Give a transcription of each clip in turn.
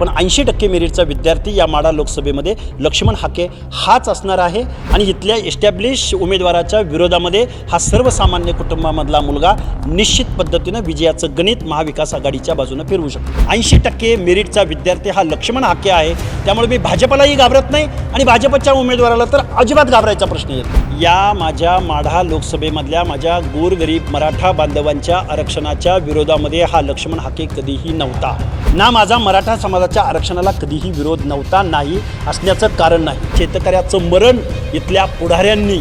पण ऐंशी टक्के मेरिटचा विद्यार्थी या माडा लोकसभेमध्ये लक्ष्मण हाके हाच असणार आहे. आणि इथल्या एस्टॅब्लिश उमेदवाराच्या विरोधामध्ये हा सर्वसामान्य कुटुंबामधला मुलगा निश्चित पद्धतीनं विजयाचं गणित महाविकास आघाडीच्या बाजूनं फिरवू शकतो. ऐंशी टक्के मेरिटचा विद्यार्थी हा लक्ष्मण हाके आहे. त्यामुळे मी भाजपलाही घाबरत नाही आणि भाजपच्या उमेदवाराला तर अजिबात घाबरायचा प्रश्न येत या माझ्या माढा लोकसभेमधल्या माझ्या गोरगरीब मराठा बांधवांच्या आरक्षणाच्या विरोधामध्ये हा लक्ष्मण हाके कधीही नव्हता. ना माझा मराठा समाजाच्या आरक्षणाला कधीही विरोध नव्हता नाही असण्याचं कारण नाही. शेतकऱ्याचं मरण इथल्या पुढाऱ्यांनी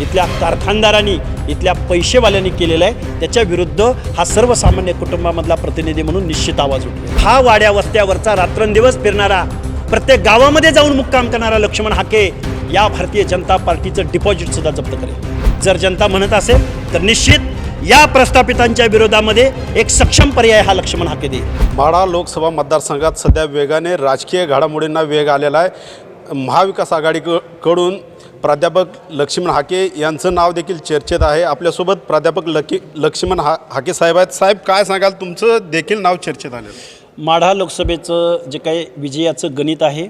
इथल्या कारखानदारांनी इथल्या पैसेवाल्यांनी केलेलं आहे. त्याच्या विरुद्ध हा सर्वसामान्य कुटुंबामधला प्रतिनिधी म्हणून निश्चित आवाज उठतो हा वाड्या वस्त्यावरचा रात्रंदिवस फिरणारा प्रत्येक गावामध्ये जाऊन मुक्काम करणारा लक्ष्मण हाके या भारतीय जनता पार्टीचं डिपॉझिट सुद्धा जप्त करेल. जर जनता म्हणत असेल तर निश्चित या प्रस्थापितांच्या विरोधामध्ये एक सक्षम पर्याय हा लक्ष्मण हाके देईल माढा लोकसभा मतदारसंघात सध्या वेगाने राजकीय घडामोडींना वेग आलेला आहे. महाविकास आघाडीकडून प्राध्यापक लक्ष्मण हाके यांचं नाव देखील चर्चेत आहे. आपल्यासोबत प्राध्यापक लकी लक्ष्मण हा हाके साहेब आहेत. साहेब काय सांगाल? तुमचं देखील नाव चर्चेत आलेलं. माढा लोकसभेचं जे काही विजयाचं गणित आहे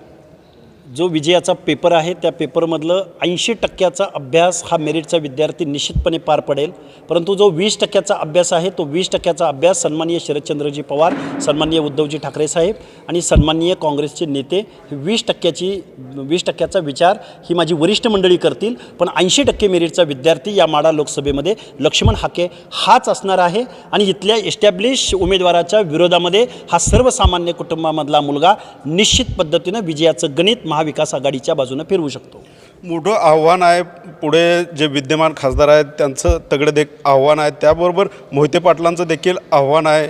जो विजयाचा पेपर आहे त्या पेपरमधलं ऐंशी टक्क्याचा अभ्यास हा मेरिटचा विद्यार्थी निश्चितपणे पार पडेल. परंतु जो वीस टक्क्याचा अभ्यास आहे तो वीस टक्क्याचा अभ्यास सन्माननीय शरदचंद्रजी पवार सन्माननीय उद्धवजी ठाकरे साहेब आणि सन्माननीय काँग्रेसचे नेते वीस टक्क्याची वीस टक्क्याचा विचार ही माझी वरिष्ठ मंडळी करतील. पण ऐंशी टक्के मेरिटचा विद्यार्थी या माडा लोकसभेमध्ये लक्ष्मण हाके हाच असणार आहे आणि इथल्या एस्टॅब्लिश उमेदवाराच्या विरोधामध्ये हा सर्वसामान्य कुटुंबामधला मुलगा निश्चित पद्धतीनं विजयाचं गणित महाविकास आघाडीच्या बाजूनं फिरवू शकतो. मोठं आव्हान आहे पुढे जे विद्यमान खासदार आहेत त्यांचं तगडं देख आव्हान आहे त्याबरोबर मोहिते पाटलांचं देखील आव्हान आहे.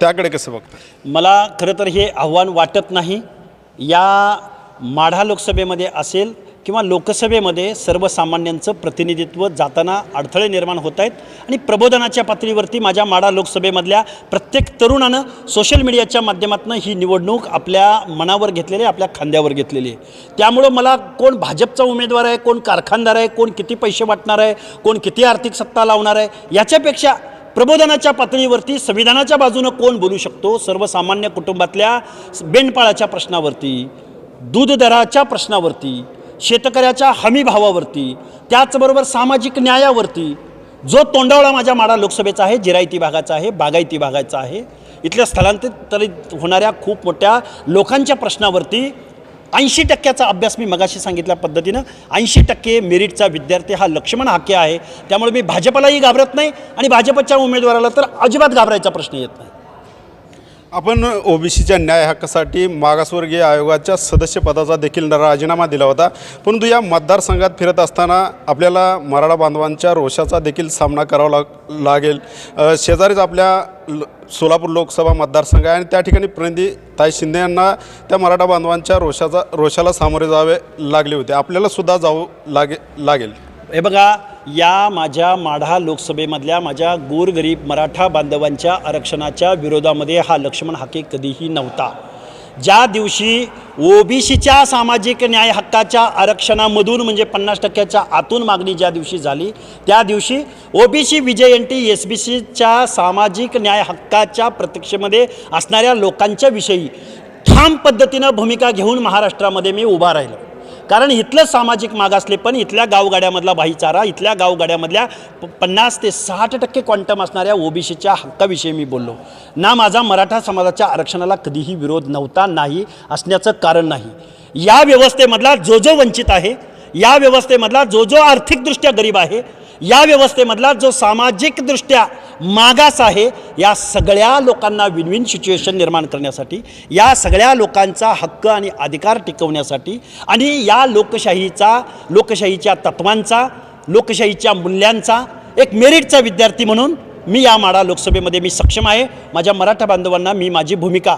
त्याकडे कसं बघतं? मला खरं तर हे आव्हान वाटत नाही. या माढा लोकसभेमध्ये असेल किंवा लोकसभेमध्ये सर्वसामान्यांचं प्रतिनिधित्व जाताना अडथळे निर्माण होत आहेत. आणि प्रबोधनाच्या पातळीवरती माझ्या माडा लोकसभेमधल्या प्रत्येक तरुणानं सोशल मीडियाच्या माध्यमातून ही निवडणूक आपल्या मनावर घेतलेली आहे आपल्या खांद्यावर घेतलेली आहे. त्यामुळं मला कोण भाजपचा उमेदवार आहे कोण कारखानदार आहे कोण किती पैसे वाटणार आहे कोण किती आर्थिक सत्ता लावणार आहे याच्यापेक्षा प्रबोधनाच्या पातळीवरती संविधानाच्या बाजूनं कोण बोलू शकतो? सर्वसामान्य कुटुंबातल्या बेंडपाळाच्या प्रश्नावरती दूध दराच्या प्रश्नावरती शेतकऱ्याच्या हमीभावावरती त्याचबरोबर सामाजिक न्यायावरती जो तोंडावळा माझ्या माडा लोकसभेचा आहे जिरायती भागाचा आहे बागायती भागाचा आहे इथल्या स्थलांतरित होणाऱ्या खूप मोठ्या लोकांच्या प्रश्नावरती ऐंशी टक्क्याचा अभ्यास मी मगाशी सांगितल्या पद्धतीनं ऐंशी टक्के मेरिटचा विद्यार्थी हा लक्ष्मण हाके आहे. त्यामुळे मी भाजपलाही घाबरत नाही आणि भाजपच्या उमेदवाराला तर अजिबात घाबरायचा प्रश्न येत नाही. आपण ओबीसीच्या न्याय हक्कासाठी मागासवर्गीय आयोगाच्या सदस्यपदाचा देखील राजीनामा दिला होता. परंतु या मतदारसंघात फिरत असताना आपल्याला मराठा बांधवांच्या रोषाचा देखील सामना करावा लाग लागेल. शेजारीच आपल्या ल सोलापूर लोकसभा मतदारसंघ आहे आणि त्या ठिकाणी प्रतिनिधी ताई शिंदे यांना त्या मराठा बांधवांच्या रोषाचा रोषाला सामोरे जावे लागले होते. आपल्याला सुद्धा जाऊ लागे लागेल. हे बघा या माझ्या माढा लोकसभेमधल्या माझ्या गोरगरीब मराठा बांधवांच्या आरक्षणाच्या विरोधामध्ये हा लक्ष्मण हाके कधीही नव्हता. ज्या दिवशी ओबीसीच्या सामाजिक न्याय हक्काच्या आरक्षणामधून म्हणजे पन्नास टक्क्याच्या आतून मागणी ज्या दिवशी झाली त्या दिवशी ओबीसी विजयंती एस बी सीच्या सामाजिक न्याय हक्काच्या प्रतीक्षेमध्ये असणाऱ्या लोकांच्या विषयी ठाम पद्धतीनं भूमिका घेऊन महाराष्ट्रामध्ये मी उभा राहिलो. कारण इथलं सामाजिक मागासले पण इथल्या गावगाड्यामधला भाईचारा इथल्या गावगाड्यामधल्या पन्नास ते साठ टक्के क्वांटम असणाऱ्या ओबीसीच्या हक्काविषयी मी बोललो. ना माझा मराठा समाजाच्या आरक्षणाला कधीही विरोध नव्हता नाही असण्याचं कारण नाही. या व्यवस्थेमधला जो जो वंचित आहे या व्यवस्थेमधला जो जो आर्थिकदृष्ट्या गरीब आहे या व्यवस्थेमधला जो सामाजिकदृष्ट्या मागास आहे या सगळ्या लोकांना विन विन सिच्युएशन निर्माण करण्यासाठी या सगळ्या लोकांचा हक्क आणि अधिकार टिकवण्यासाठी आणि या लोकशाहीचा लोकशाहीच्या तत्वांचा लोकशाहीच्या मूल्यांचा एक मेरिटचा विद्यार्थी म्हणून मी या माडा लोकसभेमध्ये मी सक्षम आहे. माझ्या मराठा बांधवांना मी माझी भूमिका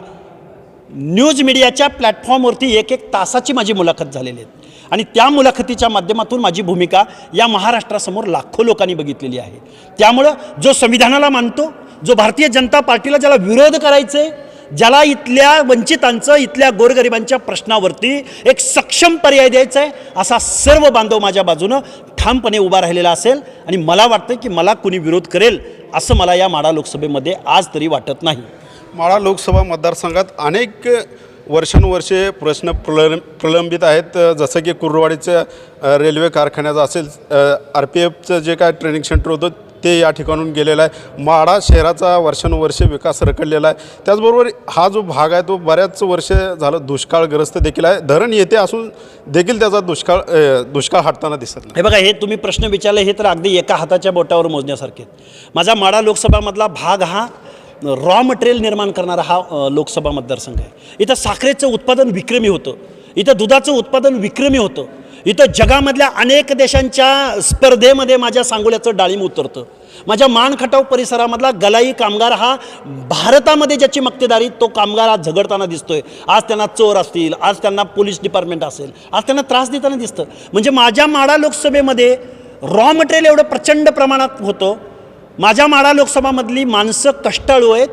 न्यूज मीडियाच्या प्लॅटफॉर्मवरती एक एक तासाची माझी मुलाखत झालेली आहे. आणि त्या मुलाखतीच्या माध्यमातून माझी भूमिका या महाराष्ट्रासमोर लाखो लोकांनी बघितलेली आहे. त्यामुळं जो संविधानाला मानतो जो भारतीय जनता पार्टीला ज्याला विरोध करायचे ज्याला इथल्या वंचितांचं इथल्या गोरगरिबांच्या प्रश्नावरती एक सक्षम पर्याय द्यायचा आहे असा सर्व बांधव माझ्या बाजूनं ठामपणे उभा राहिलेला असेल. आणि मला वाटतं की मला कुणी विरोध करेल असं मला या माडा लोकसभेमध्ये आज तरी वाटत नाही. माळा लोकसभा मतदारसंघात अनेक वर्षानुवर्षे प्रश्न प्रल प्रलंबित आहेत. जसं की कुर्रवाडीचं रेल्वे कारखान्याचं असेल आर पी एफचं जे काय ट्रेनिंग सेंटर होतं ते या ठिकाणून गेलेलं आहे. माडा शहराचा वर्षानुवर्षे विकास रखडलेला आहे. त्याचबरोबर हा जो भाग आहे तो बऱ्याच वर्ष झालं दुष्काळग्रस्त देखील आहे. धरण येते असून देखील त्याचा दुष्काळ दुष्काळ हटताना दिसत नाही. हे बघा हे तुम्ही प्रश्न विचारले हे तर अगदी एका हाताच्या बोटावर मोजण्यासारखे आहेत. माझा माडा लोकसभामधला भाग हा रॉ मटेरियल निर्माण करणारा हा लोकसभा मतदारसंघ आहे. इथं साखरेचं उत्पादन विक्रमी होतं. इथं दुधाचं उत्पादन विक्रमी होतं. इथं जगामधल्या अनेक देशांच्या स्पर्धेमध्ये माझ्या सांगोल्याचं डाळिंब उतरतं. माझ्या मानखटाव परिसरामधला गलाई कामगार हा भारतामध्ये ज्याची मक्तेदारी तो कामगार आज झगडताना दिसतोय. आज त्यांना चोर असतील आज त्यांना पोलीस डिपार्टमेंट असेल आज त्यांना त्रास देताना दिसतं. म्हणजे माझ्या माडा लोकसभेमध्ये रॉ मटेरियल एवढं प्रचंड प्रमाणात होतं. माझ्या माडा लोकसभामधली माणसं कष्टाळू आहेत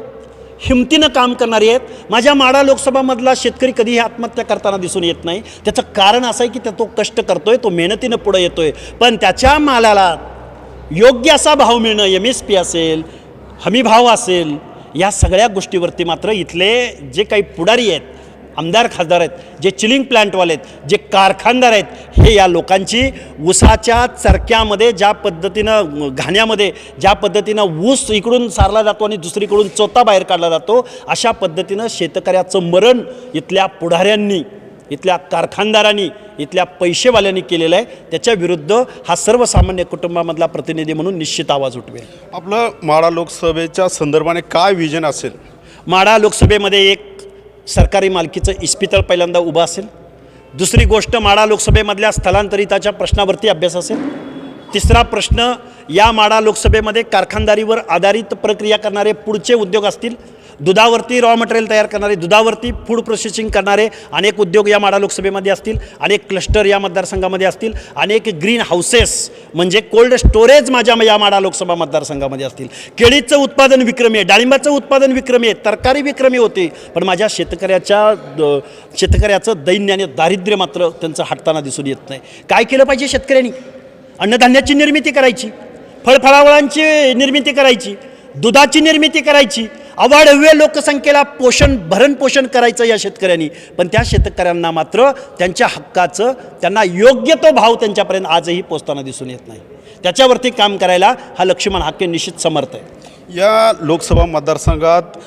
हिमतीनं काम करणारी आहेत. माझ्या माडा लोकसभामधला शेतकरी कधीही आत्महत्या करताना दिसून येत नाही. त्याचं कारण असं आहे की त्या तो कष्ट करतोय तो मेहनतीनं पुढं येतोय. पण त्याच्या मालाला योग्य असा भाव मिळणं एम एस पी असेल हमी भाव असेल या सगळ्या गोष्टीवरती मात्र इथले जे काही पुढारी आहेत आमदार खासदार आहेत जे चिलिंग प्लांटवाले आहेत जे कारखानदार आहेत हे या लोकांची ऊसाच्या चरक्यामध्ये ज्या पद्धतीनं घाण्यामध्ये ज्या पद्धतीनं ऊस इकडून सारला जातो आणि दुसरीकडून चोथा बाहेर काढला जातो अशा पद्धतीनं शेतकऱ्याचं मरण इथल्या पुढाऱ्यांनी इथल्या कारखानदारांनी इथल्या पैसेवाल्यांनी केलेलं आहे. त्याच्या विरुद्ध हा सर्वसामान्य कुटुंबामधला प्रतिनिधी म्हणून निश्चित आवाज उठवेल. आपलं माडा लोकसभेच्या संदर्भाने काय विजन असेल? माढा लोकसभेमध्ये एक सरकारी मालकीचं इस्पितळ पहिल्यांदा उभं असेल. दुसरी गोष्ट माडा लोकसभेमधल्या स्थलांतरिताच्या प्रश्नावरती अभ्यास असेल. तिसरा प्रश्न या माडा लोकसभेमध्ये कारखानदारीवर आधारित प्रक्रिया करणारे पुढचे उद्योग असतील. दुधावरती रॉ मटेरियल तयार करणारे दुधावरती फूड प्रोसेसिंग करणारे अनेक उद्योग या माडा लोकसभेमध्ये असतील अनेक क्लस्टर या मतदारसंघामध्ये असतील अनेक ग्रीन हाऊसेस म्हणजे कोल्ड स्टोरेज माझ्या या माडा लोकसभा मतदारसंघामध्ये असतील. केळीचं उत्पादन विक्रमी आहे डाळिंबाचं उत्पादन विक्रमी आहे तरकारी विक्रमी होते पण माझ्या शेतकऱ्याच्या शेतकऱ्याचं दैन्य आणि दारिद्र्य मात्र त्यांचं हटताना दिसून येत नाही. काय केलं पाहिजे शेतकऱ्यांनी? अन्नधान्याची निर्मिती करायची फळफळावळांची निर्मिती करायची दुधाची निर्मिती करायची अवाढव्य लोकसंख्येला पोषण भरणपोषण करायचं या शेतकऱ्यांनी. पण त्या शेतकऱ्यांना मात्र त्यांच्या हक्काचं त्यांना योग्य तो भाव त्यांच्यापर्यंत आजही पोचताना दिसून येत नाही. त्याच्यावरती काम करायला हा लक्ष्मण हाके निश्चित समर्थ आहे. या लोकसभा मतदारसंघात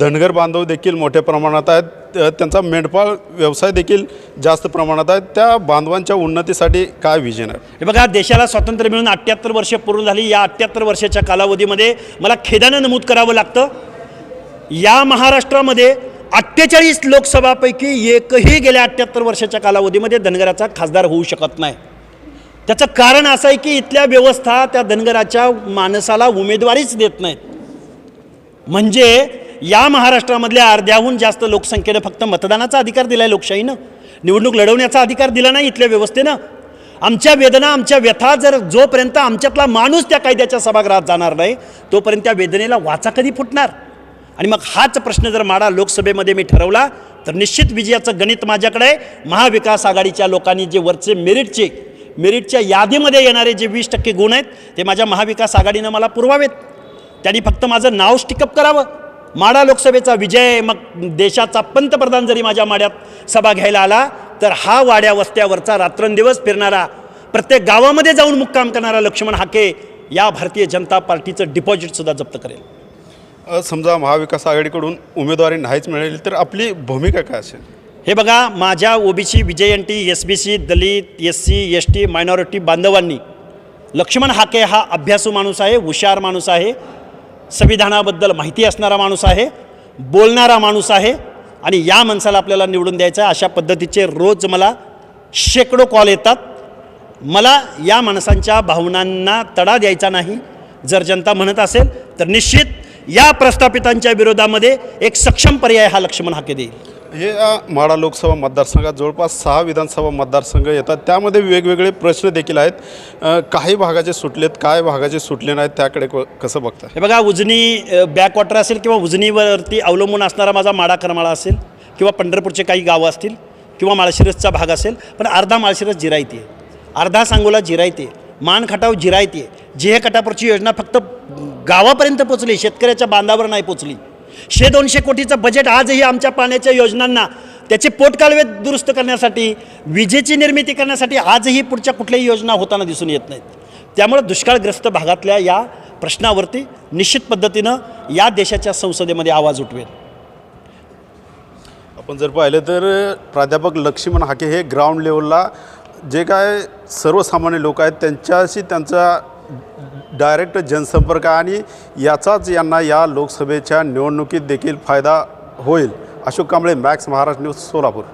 धनगर बांधव देखील मोठ्या प्रमाणात आहेत. त्यांचा मेंढपाळ व्यवसाय देखील जास्त प्रमाणात आहे. त्या बांधवांच्या उन्नतीसाठी काय विजन आहे? हे बघा देशाला स्वातंत्र्य मिळून अठ्ठ्याहत्तर वर्ष पूर्ण झाली. या अठ्ठ्याहत्तर वर्षाच्या कालावधीमध्ये मला खेदानं नमूद करावं लागतं. या महाराष्ट्रामध्ये अठ्ठेचाळीस लोकसभापैकी एकही गेल्या अठ्ठ्याहत्तर वर्षाच्या कालावधीमध्ये धनगराचा खासदार होऊ शकत नाही. त्याचं कारण असं आहे की इथल्या व्यवस्था त्या धनगराच्या माणसाला उमेदवारीच देत नाहीत. म्हणजे या महाराष्ट्रामधल्या अर्ध्याहून जास्त लोकसंख्येनं फक्त मतदानाचा अधिकार दिला आहे लोकशाहीनं. निवडणूक लढवण्याचा अधिकार दिला नाही इथल्या व्यवस्थेनं. आमच्या वेदना आमच्या व्यथा जर जोपर्यंत आमच्यातला माणूस त्या कायद्याच्या सभागृहात जाणार नाही तोपर्यंत त्या वेदनेला वाचा कधी फुटणार? आणि मग हाच प्रश्न जर माडा लोकसभेमध्ये मी ठरवला तर निश्चित विजयाचं गणित माझ्याकडे महाविकास आघाडीच्या लोकांनी जे वरचे मेरिटचे मेरिटच्या यादीमध्ये येणारे जे वीस टक्के गुण आहेत ते माझ्या महाविकास आघाडीनं मला पुरवावेत. त्यांनी फक्त माझं नाव स्टिकअप करावं. माडा लोकसभेचा विजय मग देशाचा पंतप्रधान जरी माझ्या माड्यात सभा घ्यायला आला तर हा वाड्या वस्त्यावरचा रात्रंदिवस फिरणारा प्रत्येक गावामध्ये जाऊन मुक्काम करणारा लक्ष्मण हाके या भारतीय जनता पार्टीचं डिपॉझिटसुद्धा जप्त करेल. समजा महाविकास आघाडीकडून उमेदवारी नाहीच मिळाली तर आपली भूमिका काय असेल? हे बघा माझ्या ओबीसी विजयंटी एस बी सी दलित S C S T minority बांधवांनी लक्ष्मण हाके हा अभ्यासू माणूस आहे हुशार माणूस आहे संविधानाबद्दल माहिती असणारा माणूस आहे बोलणारा माणूस आहे आणि या माणसाला आपल्याला निवडून द्यायचं आहे. अशा पद्धतीचे रोज मला शेकडो कॉल येतात. मला या माणसांच्या भावनांना तडा द्यायचा नाही. जर जनता म्हणत असेल तर निश्चित या प्रस्थापितांच्या विरोधामध्ये एक सक्षम पर्याय हा लक्ष्मण हाके देईल. हे या माडा लोकसभा मतदारसंघात जवळपास सहा विधानसभा मतदारसंघ येतात. त्यामध्ये वेगवेगळे प्रश्न देखील आहेत. काही भागाचे सुटलेत काय भागाचे सुटले नाहीत त्याकडे क- कसं बघता? हे बघा उजनी बॅकवॉटर असेल किंवा उजनीवरती अवलंबून असणारा माझा माडा करमाळा असेल किंवा पंढरपूरचे काही गावं असतील किंवा माळशिरसचा भाग असेल पण अर्धा माळशिरस जिरायती आहे. अर्धा सांगोला जिरायती आहे. मान खटाव जिरायती आहे. जे कटापूरची योजना फक्त गावापर्यंत पोचली शेतकऱ्याच्या बांधावर नाही पोचली. शे दोनशे कोटीचं बजेट आजही आमच्या पाण्याच्या योजनांना त्याचे पोटकालवे दुरुस्त करण्यासाठी विजेची निर्मिती करण्यासाठी आजही पुढच्या कुठल्याही योजना होताना दिसून येत नाहीत. त्यामुळे दुष्काळग्रस्त भागातल्या या प्रश्नावरती निश्चित पद्धतीनं या देशाच्या संसदेमध्ये आवाज उठवेल. आपण जर पाहिलं तर प्राध्यापक लक्ष्मण हाके हे ग्राउंड लेवलला जे काय सर्वसामान्य लोक आहेत त्यांच्याशी त्यांचा डायरेक्ट जनसंपर्क आणि याचाच यांना या लोकसभेच्या निवडणुकीत देखील फायदा होईल. Ashok Kamble Max Maharashtra news Solapur.